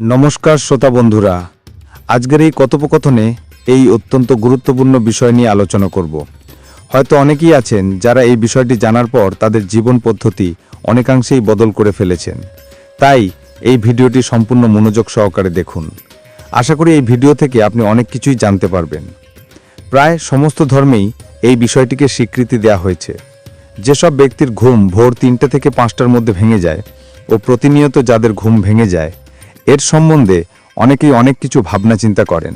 নমস্কার শ্রোতা বন্ধুরা। আজকের এই কথোপকথনে এই অত্যন্ত গুরুত্বপূর্ণ বিষয় নিয়ে আলোচনা করব। হয়তো অনেকেই আছেন যারা এই বিষয়টি জানার পর তাদের জীবন পদ্ধতি অনেকাংশেই বদল করে ফেলেছেন। তাই এই ভিডিওটি সম্পূর্ণ মনোযোগ সহকারে দেখুন। আশা করি এই ভিডিও থেকে আপনি অনেক কিছুই জানতে পারবেন। প্রায় সমস্ত ধর্মেই এই বিষয়টিকে স্বীকৃতি দেওয়া হয়েছে। যেসব ব্যক্তির ঘুম ভোর তিনটে থেকে পাঁচটার মধ্যে ভেঙে যায় ও প্রতিনিয়ত যাদের ঘুম ভেঙে যায় এর সম্বন্ধে অনেকেই অনেক কিছু ভাবনা চিন্তা করেন।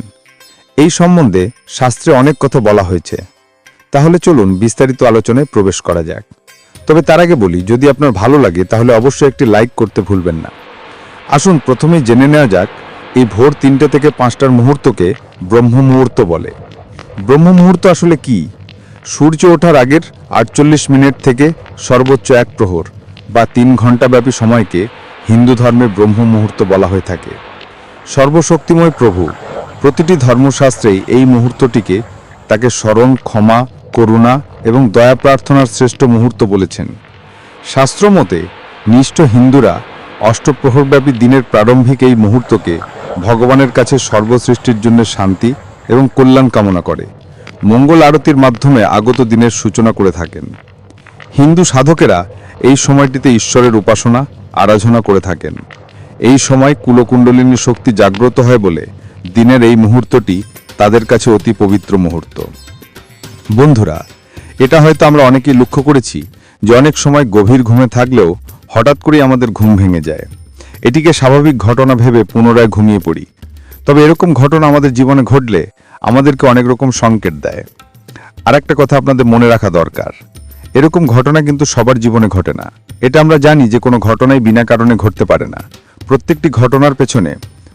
এই সম্বন্ধে শাস্ত্রে অনেক কথা বলা হয়েছে। তাহলে চলুন বিস্তারিত আলোচনায় প্রবেশ করা যাক। তবে তার আগে বলি, যদি আপনার ভালো লাগে, তাহলে অবশ্যই একটি লাইক করতে ভুলবেন না। আসুন প্রথমেই জেনে নেওয়া যাক, এই ভোর তিনটে থেকে পাঁচটার মুহূর্তকে ব্রহ্ম মুহূর্ত বলে। ব্রহ্ম মুহূর্ত আসলে কি? সূর্য ওঠার আগের আটচল্লিশ মিনিট থেকে সর্বোচ্চ এক প্রহর বা তিন ঘন্টাব্যাপী সময়কে হিন্দু ধর্মে ব্রহ্ম মুহূর্ত বলা হয়ে থাকে। সর্বশক্তিময় প্রভু প্রতিটি ধর্মশাস্ত্রেই এই মুহূর্তটিকে তাকে স্মরণ, ক্ষমা, করুণা এবং দয়া প্রার্থনার শ্রেষ্ঠ মুহূর্ত বলেছেন। শাস্ত্রমতে নিষ্ঠ হিন্দুরা অষ্টপ্রহরব্যাপী দিনের প্রারম্ভিক এই মুহূর্তকে ভগবানের কাছে সর্বসৃষ্টির জন্য শান্তি এবং কল্যাণ কামনা করে। মঙ্গল আরতির মাধ্যমে আগত দিনের সূচনা করে থাকেন। হিন্দু সাধকেরা এই সময়টিতে ঈশ্বরের উপাসনা আরাধনা করে থাকেন। এই সময় কুলকুণ্ডলিনী শক্তি জাগ্রত হয় বলে দিনের এই মুহূর্তটি তাদের কাছে অতি পবিত্র মুহূর্ত। বন্ধুরা, এটা হয়তো আমরা অনেকেই লক্ষ্য করেছি যে অনেক সময় গভীর ঘুমে থাকলেও হঠাৎ করেই আমাদের ঘুম ভেঙে যায়। এটিকে স্বাভাবিক ঘটনা ভেবে পুনরায় ঘুমিয়ে পড়ি। তবে এরকম ঘটনা আমাদের জীবনে ঘটলে আমাদেরকে অনেক রকম সংকেত দেয়। আর একটা কথা আপনাদের মনে রাখা দরকার। এরকম ঘটনা কিন্তু সবার জীবনে ঘটে না। এটা আমরা জানি যে কোনো ঘটনাই বিনা কারণে ঘটতে পারে না। প্রত্যেকটি ঘটনার পেছনে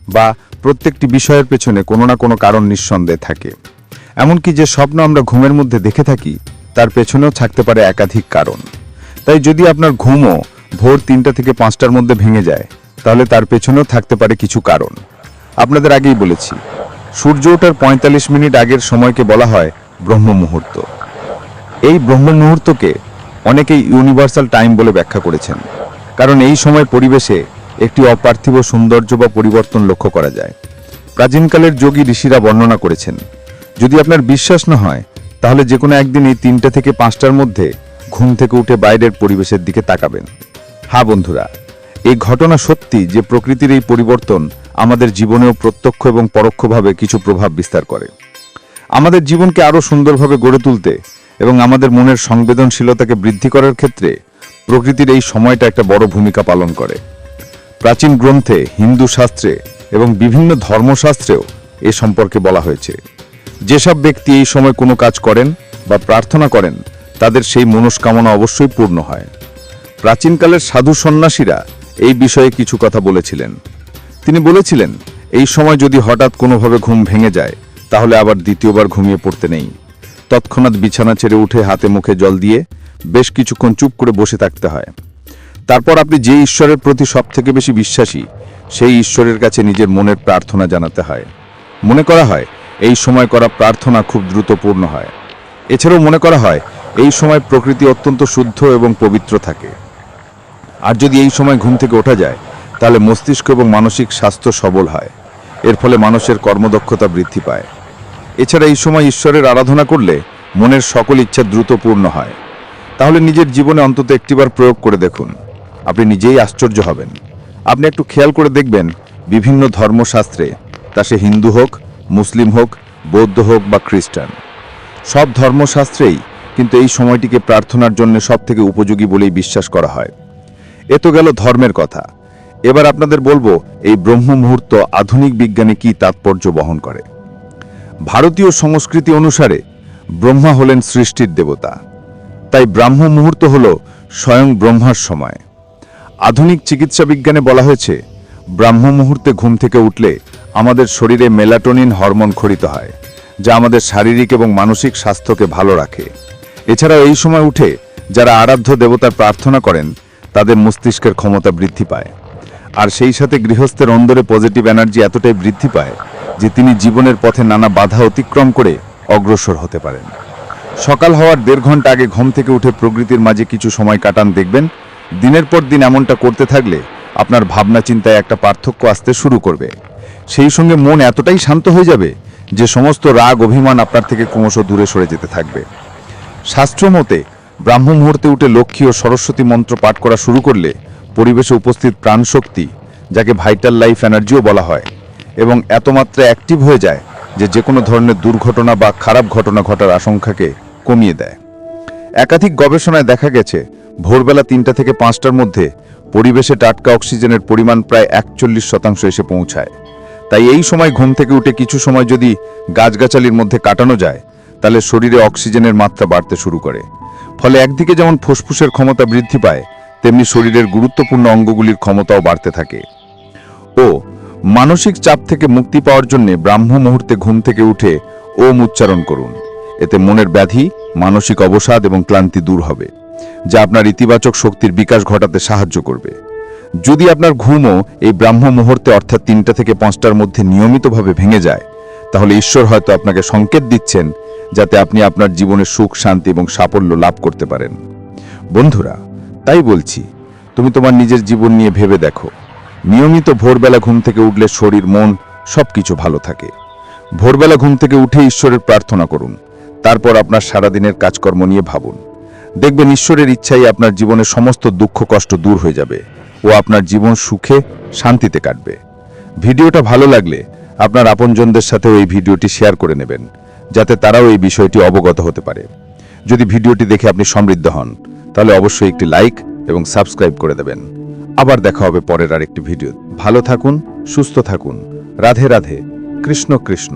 বা প্রত্যেকটি বিষয়ের পেছনে কোনো না কোনো কারণ নিঃসন্দেহে থাকে। এমনকি যে স্বপ্ন আমরা ঘুমের মধ্যে দেখে থাকি, তার পেছনেও থাকতে পারে একাধিক কারণ। তাই যদি আপনার ঘুমও ভোর তিনটা থেকে পাঁচটার মধ্যে ভেঙে যায়, তাহলে তার পেছনেও থাকতে পারে কিছু কারণ। আপনাদের আগেই বলেছি, সূর্য ওঠার পঁয়তাল্লিশ মিনিট আগের সময়কে বলা হয় ব্রহ্ম মুহূর্ত এই ব্রহ্ম মুহূর্তকে অনেকেই ইউনিভার্সাল টাইম বলে ব্যাখ্যা করেছেন, কারণ এই সময় পরিবেশে একটি অপার্থিব সৌন্দর্য বা পরিবর্তন লক্ষ্য করা যায়। প্রাচীনকালের যোগী ঋষিরা বর্ণনা করেছেন, যদি আপনার বিশ্বাস না হয়, তাহলে যে কোনো একদিন এই তিনটে থেকে পাঁচটার মধ্যে ঘুম থেকে উঠে বাইরের পরিবেশের দিকে তাকাবেন। হ্যাঁ বন্ধুরা, এই ঘটনা সত্যি যে প্রকৃতির এই পরিবর্তন আমাদের জীবনেও প্রত্যক্ষ এবং পরোক্ষভাবে কিছু প্রভাব বিস্তার করে। আমাদের জীবনকে আরও সুন্দরভাবে গড়ে তুলতে এবং আমাদের মনের সংবেদনশীলতাকে বৃদ্ধি করার ক্ষেত্রে প্রকৃতির এই সময়টা একটা বড় ভূমিকা পালন করে। প্রাচীন গ্রন্থে, হিন্দু শাস্ত্রে এবং বিভিন্ন ধর্মশাস্ত্রেও এ সম্পর্কে বলা হয়েছে। যেসব ব্যক্তি এই সময় কোনো কাজ করেন বা প্রার্থনা করেন, তাদের সেই মনস্কামনা অবশ্যই পূর্ণ হয়। প্রাচীনকালের সাধু সন্ন্যাসীরা এই বিষয়ে কিছু কথা বলেছিলেন। তিনি বলেছিলেন, এই সময় যদি হঠাৎ কোনোভাবে ঘুম ভেঙে যায়, তাহলে আবার দ্বিতীয়বার ঘুমিয়ে পড়তে নেই। তৎক্ষণাৎ বিছানা ছেড়ে উঠে হাতে মুখে জল দিয়ে বেশ কিছুক্ষণ চুপ করে বসে থাকতে হয়। তারপর আপনি যে ঈশ্বরের প্রতি সবথেকে বেশি বিশ্বাসী, সেই ঈশ্বরের কাছে নিজের মনের প্রার্থনা জানাতে হয়। মনে করা হয়, এই সময় করা প্রার্থনা খুব দ্রুত পূর্ণ হয়। এছাড়াও মনে করা হয়, এই সময় প্রকৃতি অত্যন্ত শুদ্ধ এবং পবিত্র থাকে। আর যদি এই সময় ঘুম থেকে ওঠা যায়, তাহলে মস্তিষ্ক এবং মানসিক স্বাস্থ্য সবল হয়। এর ফলে মানুষের কর্মদক্ষতা বৃদ্ধি পায়। এছাড়া এই সময় ঈশ্বরের আরাধনা করলে মনের সকল ইচ্ছা দ্রুত পূর্ণ হয়। তাহলে নিজের জীবনে অন্তত একটিবার প্রয়োগ করে দেখুন। আপনি নিজেই আশ্চর্য হবেন। আপনি একটু খেয়াল করে দেখবেন বিভিন্ন ধর্মশাস্ত্রে, তা সে হিন্দু হোক, মুসলিম হোক, বৌদ্ধ হোক বা খ্রিস্টান। সব ধর্মশাস্ত্রেই কিন্তু এই সময়টিকে প্রার্থনার জন্য সব থেকে উপযোগী বলেই বিশ্বাস করা হয়। এ তো গেল ধর্মের কথা। এবার আপনাদের বলব, এই ব্রহ্ম মুহূর্ত আধুনিক বিজ্ঞানে কি তাৎপর্য বহন করে? ভারতীয় সংস্কৃতি অনুসারে ব্রহ্মা হলেন সৃষ্টির দেবতা। তাই ব্রাহ্ম মুহূর্ত হল স্বয়ং ব্রহ্মার সময়। আধুনিক চিকিৎসা বিজ্ঞানে বলা হয়েছে, ব্রাহ্ম মুহূর্তে ঘুম থেকে উঠলে আমাদের শরীরে মেলাটোনিন হরমোন খরিত হয়, যা আমাদের শারীরিক এবং মানসিক স্বাস্থ্যকে ভালো রাখে। এছাড়াও এই সময় উঠে যারা আরাধ্য দেবতার প্রার্থনা করেন, তাদের মস্তিষ্কের ক্ষমতা বৃদ্ধি পায়। আর সেই সাথে গৃহস্থের অন্দরে পজিটিভ এনার্জি এতটাই বৃদ্ধি পায় যে তিনি জীবনের পথে নানা বাধা অতিক্রম করে অগ্রসর হতে পারেন। সকাল হওয়ার দেড় ঘণ্টা আগে ঘুম থেকে উঠে প্রকৃতির মাঝে কিছু সময় কাটান দেখবেন, দিনের পর দিন এমনটা করতে থাকলে আপনার ভাবনা চিন্তায় একটা পার্থক্য আসতে শুরু করবে। সেই সঙ্গে মন এতটাই শান্ত হয়ে যাবে যে সমস্ত রাগ, অভিমান আপনার থেকে ক্রমশ দূরে সরে যেতে থাকবে। শাস্ত্র মতে, ব্রাহ্ম মুহূর্তে উঠে লক্ষ্মী ও সরস্বতী মন্ত্র পাঠ করা শুরু করলে পরিবেশে উপস্থিত প্রাণশক্তি, যাকে ভাইটাল লাইফ এনার্জিও বলা হয় এবং এত মাত্রা অ্যাক্টিভ হয়ে যায় যে যে কোনো ধরনের দুর্ঘটনা বা খারাপ ঘটনা ঘটার আশঙ্কাকে কমিয়ে দেয়। একাধিক গবেষণায় দেখা গেছে, ভোরবেলা তিনটা থেকে পাঁচটার মধ্যে পরিবেশে টাটকা অক্সিজেনের পরিমাণ প্রায় একচল্লিশ শতাংশ এসে পৌঁছায়। তাই এই সময় ঘুম থেকে উঠে কিছু সময় যদি গাছগাছালির মধ্যে কাটানো যায়, তাহলে শরীরে অক্সিজেনের মাত্রা বাড়তে শুরু করে। ফলে একদিকে যেমন ফুসফুসের ক্ষমতা বৃদ্ধি পায়, তেমনি শরীরের গুরুত্বপূর্ণ অঙ্গগুলির ক্ষমতাও বাড়তে থাকে। ও মানসিক চাপ থেকে মুক্তি পাওয়ার জন্য ব্রাহ্ম মুহূর্তে ঘুম থেকে উঠে ওম উচ্চারণ করুন। এতে মনের ব্যাধি, মানসিক অবসাদ এবং ক্লান্তি দূর হবে, যা আপনার ইতিবাচক শক্তির বিকাশ ঘটাতে সাহায্য করবে। যদি আপনার ঘুমও এই ব্রাহ্ম মুহূর্তে অর্থাৎ তিনটা থেকে পাঁচটার মধ্যে নিয়মিতভাবে ভেঙে যায়, তাহলে ঈশ্বর হয়তো আপনাকে সংকেত দিচ্ছেন, যাতে আপনি আপনার জীবনে সুখ, শান্তি এবং সাফল্য লাভ করতে পারেন। বন্ধুরা, তাই বলছি, তুমি তোমার নিজের জীবন নিয়ে ভেবে দেখো। নিয়মিত ভোরবেলা ঘুম থেকে উঠলে শরীর, মন সবকিছু ভালো থাকে। ভোরবেলা ঘুম থেকে উঠে ঈশ্বরের প্রার্থনা করুন। তারপর আপনার সারাদিনের কাজকর্ম নিয়ে ভাবুন। দেখবেন ঈশ্বরের ইচ্ছাই আপনার জীবনের সমস্ত দুঃখ, কষ্ট দূর হয়ে যাবে ও আপনার জীবন সুখে, শান্তিতে কাটবে। ভিডিওটা ভালো লাগলে আপনার আপনজনদের সাথেও এই ভিডিওটি শেয়ার করে নেবেন, যাতে তারাও এই বিষয়টি অবগত হতে পারে। যদি ভিডিওটি দেখে আপনি সমৃদ্ধ হন, তাহলে অবশ্যই একটি লাইক এবং সাবস্ক্রাইব করে দেবেন। আবার দেখা হবে পরের আরেকটি ভিডিও ভালো থাকুন সুস্থ থাকুন। রাধে রাধে কৃষ্ণ কৃষ্ণ।